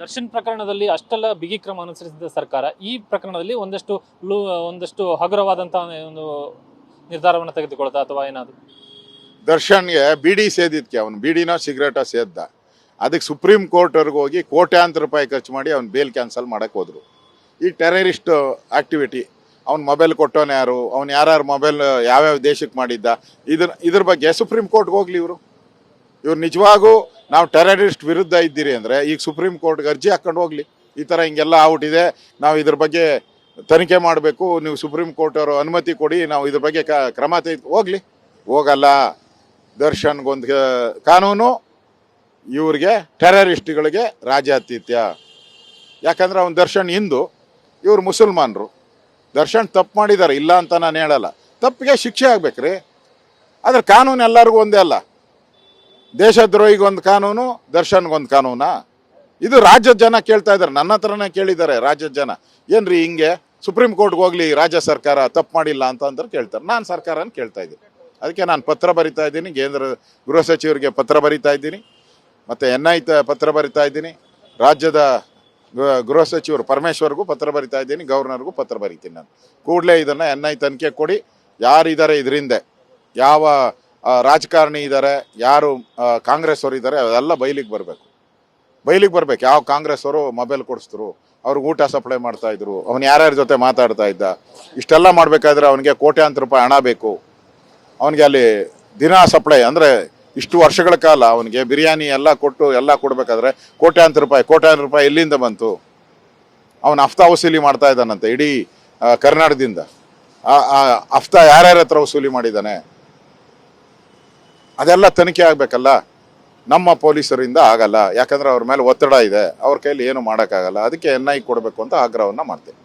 ದರ್ಶನ್ ಪ್ರಕರಣದಲ್ಲಿ ಅಷ್ಟೆಲ್ಲ ಬಿಗಿ ಕ್ರಮ ಅನುಸರಿಸಿದ ಸರ್ಕಾರ, ಈ ಪ್ರಕರಣದಲ್ಲಿ ಒಂದಷ್ಟು ಒಂದಷ್ಟು ಹಗುರವಾದಂತಹ ಒಂದು ನಿರ್ಧಾರವನ್ನು ತೆಗೆದುಕೊಳ್ತಾ ಅಥವಾ ಏನಾದ್ರು? ದರ್ಶನ್ಗೆ ಬಿಡಿ ಸೇದಿದ್ಕೆ, ಅವನು ಬಿಡಿನೋ ಸಿಗರೇಟ ಸೇದ್ದ. ಅದಕ್ಕೆ ಸುಪ್ರೀಂ ಕೋರ್ಟ್ವರೆಗೆ ಹೋಗಿ ಕೋಟ್ಯಾಂತರ ರೂಪಾಯಿ ಖರ್ಚು ಮಾಡಿ ಅವ್ನು ಬೇಲ್ ಕ್ಯಾನ್ಸಲ್ ಮಾಡಕ್ಕೆ ಹೋದ್ರು. ಈ ಟೆರರಿಸ್ಟ್ ಆಕ್ಟಿವಿಟಿ, ಅವ್ನು ಮೊಬೈಲ್ ಕೊಟ್ಟೋನು ಯಾರು, ಅವ್ನು ಯಾರ್ಯಾರು ಮೊಬೈಲ್ ಯಾವ್ಯಾವ ದೇಶಕ್ಕೆ ಮಾಡಿದ್ದ ಇದ್ರ ಇದ್ರ ಬಗ್ಗೆ ಸುಪ್ರೀಂ ಕೋರ್ಟ್ಗೆ ಹೋಗ್ಲಿ ಇವರು. ಇವ್ರು ನಿಜವಾಗೂ ನಾವು ಟೆರರಿಸ್ಟ್ ವಿರುದ್ಧ ಇದ್ದೀರಿ ಅಂದರೆ ಈಗ ಸುಪ್ರೀಂ ಕೋರ್ಟ್ಗೆ ಅರ್ಜಿ ಹಾಕೊಂಡು ಹೋಗ್ಲಿ. ಈ ಥರ ಹಿಂಗೆಲ್ಲ ಇದೆ. ನಾವು ಇದ್ರ ಬಗ್ಗೆ ತನಿಖೆ ಮಾಡಬೇಕು. ನೀವು ಸುಪ್ರೀಂ ಕೋರ್ಟ್ ಅವರು ಅನುಮತಿ ಕೊಡಿ. ನಾವು ಇದ್ರ ಬಗ್ಗೆ ಕ್ರಮ ತೆಗೆದು ಹೋಗ್ಲಿ. ಹೋಗಲ್ಲ. ದರ್ಶನ್ಗೊಂದು ಕಾನೂನು ಇವ್ರಿಗೆ, ಟೆರರಿಸ್ಟ್ಗಳಿಗೆ ರಾಜ್ಯಾತಿಥ್ಯ. ಯಾಕಂದ್ರೆ ಅವ್ನು ದರ್ಶನ್ ಹಿಂದೂ, ಇವರು ಮುಸಲ್ಮಾನರು. ದರ್ಶನ್ ತಪ್ಪು ಮಾಡಿದ್ದಾರೆ ಇಲ್ಲ ಅಂತ ನಾನು ಹೇಳಲ್ಲ. ತಪ್ಪಿಗೆ ಶಿಕ್ಷೆ ಆಗ್ಬೇಕ್ರಿ. ಆದ್ರೆ ಕಾನೂನು ಎಲ್ಲರಿಗೂ ಒಂದೇ ಅಲ್ಲ. ದೇಶದ್ರೋಹಿಗೊಂದು ಕಾನೂನು, ದರ್ಶನ್ಗೊಂದು ಕಾನೂನಾ? ಇದು ರಾಜ್ಯದ ಜನ ಕೇಳ್ತಾ ಇದ್ದಾರೆ. ನನ್ನ ಹತ್ರನೇ ಕೇಳಿದ್ದಾರೆ ರಾಜ್ಯದ ಜನ. ಏನ್ರಿ ಹಿಂಗೆ? ಸುಪ್ರೀಂ ಕೋರ್ಟ್ಗೆ ಹೋಗ್ಲಿ, ರಾಜ್ಯ ಸರ್ಕಾರ ತಪ್ಪು ಮಾಡಿಲ್ಲ ಅಂತ ಅಂದ್ರೆ ಕೇಳ್ತಾರೆ. ನಾನು ಸರ್ಕಾರನ ಕೇಳ್ತಾ ಇದ್ದೀನಿ. ಅದಕ್ಕೆ ನಾನು ಪತ್ರ ಬರಿತಾ ಇದ್ದೀನಿ. ಕೇಂದ್ರ ಗೃಹ ಸಚಿವರಿಗೆ ಪತ್ರ ಬರಿತಾ ಇದ್ದೀನಿ. ಮತ್ತು ಎನ್ ಐ ಪತ್ರ ಬರಿತಾ ಇದ್ದೀನಿ. ರಾಜ್ಯದ ಗೃಹ- ಸಚಿವರು ಪರಮೇಶ್ವರ್ಗೂ ಪತ್ರ ಬರಿತಾ ಇದ್ದೀನಿ. ಗವರ್ನರ್ಗೂ ಪತ್ರ ಬರಿತೀನಿ ನಾನು. ಕೂಡಲೇ ಇದನ್ನು ಎನ್ ಐ ತನಿಖೆ ಕೊಡಿ. ಯಾರಿದ್ದಾರೆ ಇದರಿಂದ? ಯಾವ ರಾಜಕಾರಣಿ ಇದ್ದಾರೆ ಯಾರು ಕಾಂಗ್ರೆಸ್ ಅವರು ಇದ್ದಾರೆ ಅದೆಲ್ಲ ಬಯಲಿಗೆ ಬರಬೇಕು. ಬಯಲಿಗೆ ಬರಬೇಕು. ಯಾವ ಕಾಂಗ್ರೆಸ್ ಅವರು ಮೊಬೈಲ್ ಕೊಡಿಸಿದ್ರು, ಅವ್ರಿಗೆ ಊಟ ಸಪ್ಲೈ ಮಾಡ್ತಾ ಇದ್ರು, ಅವ್ನು ಯಾರ್ಯಾರ ಜೊತೆ ಮಾತಾಡ್ತಾ ಇದ್ದ, ಇಷ್ಟೆಲ್ಲ ಮಾಡಬೇಕಾದ್ರೆ ಅವನಿಗೆ ಕೋಟ್ಯಾಂತರ ರೂಪಾಯಿ ಹಣ ಬೇಕು. ಅವನಿಗೆ ಅಲ್ಲಿ ದಿನ ಸಪ್ಲೈ ಅಂದರೆ ಇಷ್ಟು ವರ್ಷಗಳ ಕಾಲ ಅವನಿಗೆ ಬಿರಿಯಾನಿ ಎಲ್ಲ ಕೊಟ್ಟು ಎಲ್ಲ ಕೊಡಬೇಕಾದ್ರೆ ಕೋಟ್ಯಾಂತರ ರೂಪಾಯಿ ಕೋಟ್ಯಾಂತರ ರೂಪಾಯಿ ಎಲ್ಲಿಂದ ಬಂತು? ಅವನು ಹಫ್ತ ವಸೂಲಿ ಮಾಡ್ತಾ ಇದ್ದಾನಂತೆ, ಇಡೀ ಕರ್ನಾಟಕದಿಂದ. ಆ, ಹಫ್ತಾ ಯಾರ್ಯಾರ ಹತ್ರ ವಸೂಲಿ ಮಾಡಿದ್ದಾನೆ? ಅದೆಲ್ಲ ತನಿಖೆ ಆಗಬೇಕಲ್ಲ? ನಮ್ಮ ಪೊಲೀಸರಿಂದ ಆಗಲ್ಲ. ಯಾಕಂದ್ರೆ ಅವ್ರ ಮೇಲೆ ಒತ್ತಡ ಇದೆ. ಅವ್ರ ಕೈಯಲ್ಲಿ ಏನು ಮಾಡೋಕ್ಕಾಗಲ್ಲ. ಅದಕ್ಕೆ ಎನ್ ಐ ಕೊಡಬೇಕು ಅಂತ ಆಗ್ರಹವನ್ನು ಮಾಡ್ತೇವೆ